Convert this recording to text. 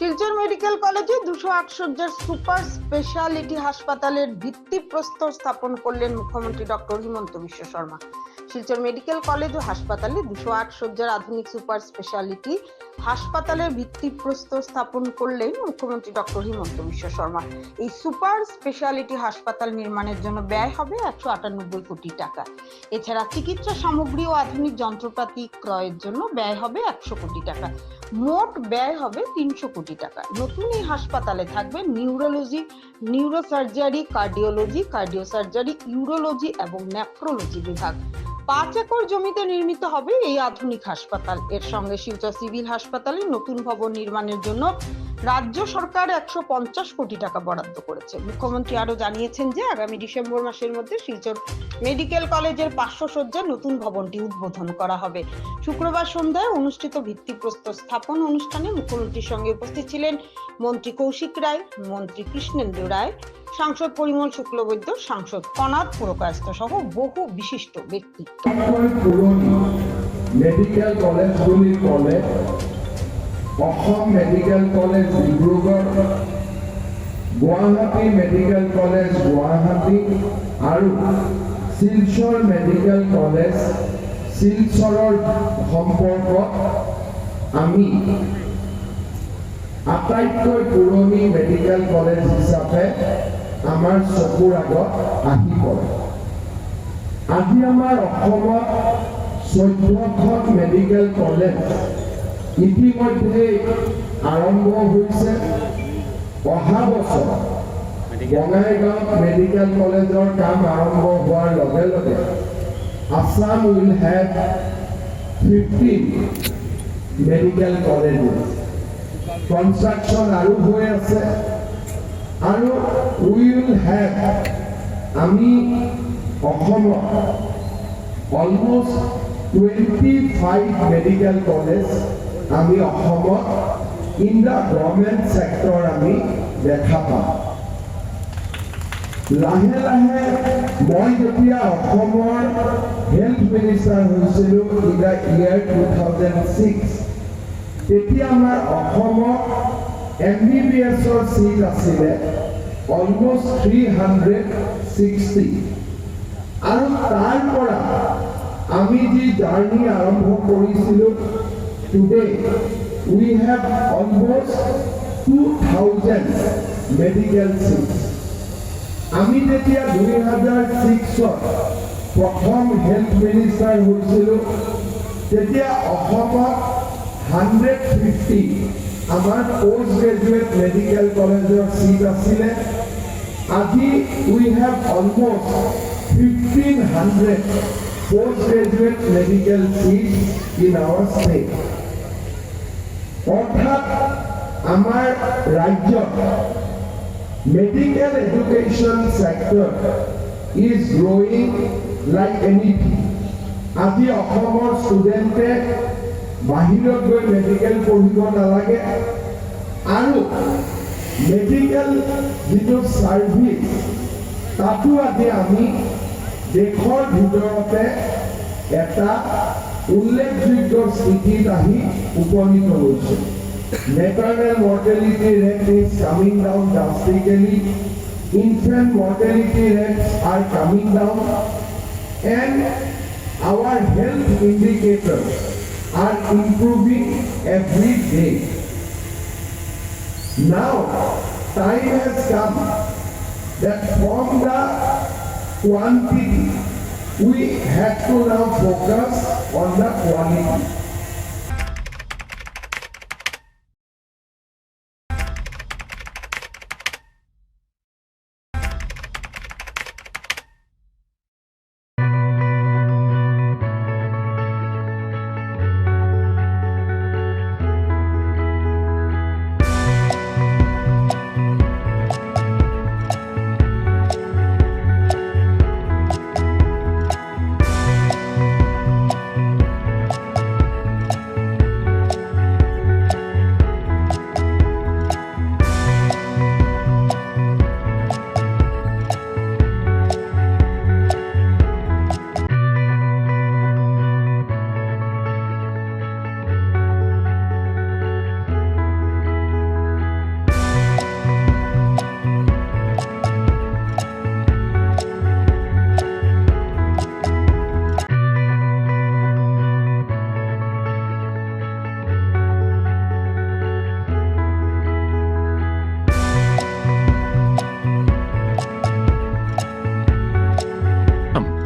Silchar medical কলেজে দুশো আট সজ্জার সুপার স্পেশালিটি হাসপাতালের ভিত্তি প্রস্তর স্থাপন করলেন মুখ্যমন্ত্রী doctor Himanta Biswa Sarma. Silchar medical college ও হাসপাতালে দুশো আট সজ্জার আধুনিক সুপার স্পেশালিটি হাসপাতালের ভিত্তিপ্রস্তর স্থাপন করলেন মুখ্যমন্ত্রী ডক্টর হিমন্ত বিশ্ব শর্মা। এই সুপার স্পেশালিটি হাসপাতাল নির্মাণের জন্য ব্যয় হবে একশো আটানব্বই কোটি টাকা। এছাড়া চিকিৎসা সামগ্রী ও আধুনিক যন্ত্রপাতি ক্রয়ের জন্য ব্যয় হবে একশো কোটি টাকা। মোট ব্যয় হবে তিনশো কোটি টাকা। নতুন এই হাসপাতালে থাকবে neurology, neurosurgery, cardiology, cardiosurgery, urology এবং নেফ্রোলজি বিভাগ। পাঁচ একর জমিতে নির্মিত হবে এই আধুনিক হাসপাতাল। এর সঙ্গে শিলচর সিভিল হাসপাতালে নতুন ভবন নির্মাণের জন্য রাজ্য সরকার একশো পঞ্চাশ কোটি টাকা বরাদ্দ করেছে। মুখ্যমন্ত্রী আরও জানিয়েছেন যে, আগামী ডিসেম্বর মাসের মধ্যে শিলচর মেডিকেল কলেজের পাঁচশো নতুন ভবনটি উদ্বোধন করা হবে। শুক্রবার সন্ধ্যায় অনুষ্ঠিত ভিত্তিপ্রস্তর স্থাপন অনুষ্ঠানে মুখ্যমন্ত্রীর সঙ্গে উপস্থিত ছিলেন মন্ত্রী কৌশিক রায়, মন্ত্রী কৃষ্ণেন্দু রায়, সাংসদ পরিমল শুক্লবৈদ্য, সাংসদ কনাথ পুরকায়স্থ সহ বহু বিশিষ্ট ব্যক্তি। Medical college Assam medical college Dibrugarh Guwahati medical college Guwahati আৰু শিলচৰ মেডিকেল কলেজ শিলচৰৰ সম্পৰ্কত আমি আটাইতকৈ পুৰণি মেডিকেল কলেজ হিচাপে আমাৰ চকুৰ আগত আহি পৰে। আজি আমাৰ অসমত চৈধ্যখন মেডিকেল কলেজ ইতিমধ্যে আৰম্ভ হৈছে অহা বছৰ। বঙাইগাঁৱত মেডিকেল কলেজৰ কাম আৰম্ভ হোৱাৰ লগে লগে Assam will have fifteen medical college. Construction আৰু হৈ আছে। আৰু উইল হেভ, আমি অসমত almost twenty five medical college আমি অসমত ইন দ্য গভৰ্ণমেণ্ট ছেক্টৰ আমি দেখা পাম। লাহে লাহে মই যেতিয়া অসমৰ হেল্থ মিনিষ্টাৰ হৈছিলোঁ in the year two thousand six তেতিয়া আমাৰ অসমত এম বি বি এছৰ চিট আছিলে অলমষ্ট থ্ৰী হাণ্ড্ৰেড ছিক্সটি আৰু তাৰ পৰা আমি যি জাৰ্ণি আৰম্ভ কৰিছিলোঁ we have almost two thousand medical seats আমি যেতিয়া দুই হাজাৰ ছিক্সত প্ৰথম হেল্থ মিনিষ্টাৰ হৈছিলোঁ, তেতিয়া অসমত হাণ্ড্ৰেড ফিফটি আমাৰ পষ্ট গ্ৰেজুৱেট মেডিকেল কলেজৰ চিট আছিলে। আজি we have almost fifteen hundred graduate medical seat in our অৰ্থাৎ আমাৰ ৰাজ্যত medical education sector is growing like anything. আজি অসমৰ ষ্টুডেণ্টে বাহিৰত গৈ মেডিকেল পঢ়িব নালাগে আৰু মেডিকেল যিটো ছাৰ্ভিচ তাতো আজি আমি দেশৰ ভিতৰতে এটা উল্লেখযোগ্য স্থিতিত আহি উপনীত হৈছোঁ maternal mortality rate is coming down drastically. Infant mortality rates are coming down. And our health indicators are improving every day. Now, time has come that from the quantity, we have to now focus wanda kualiti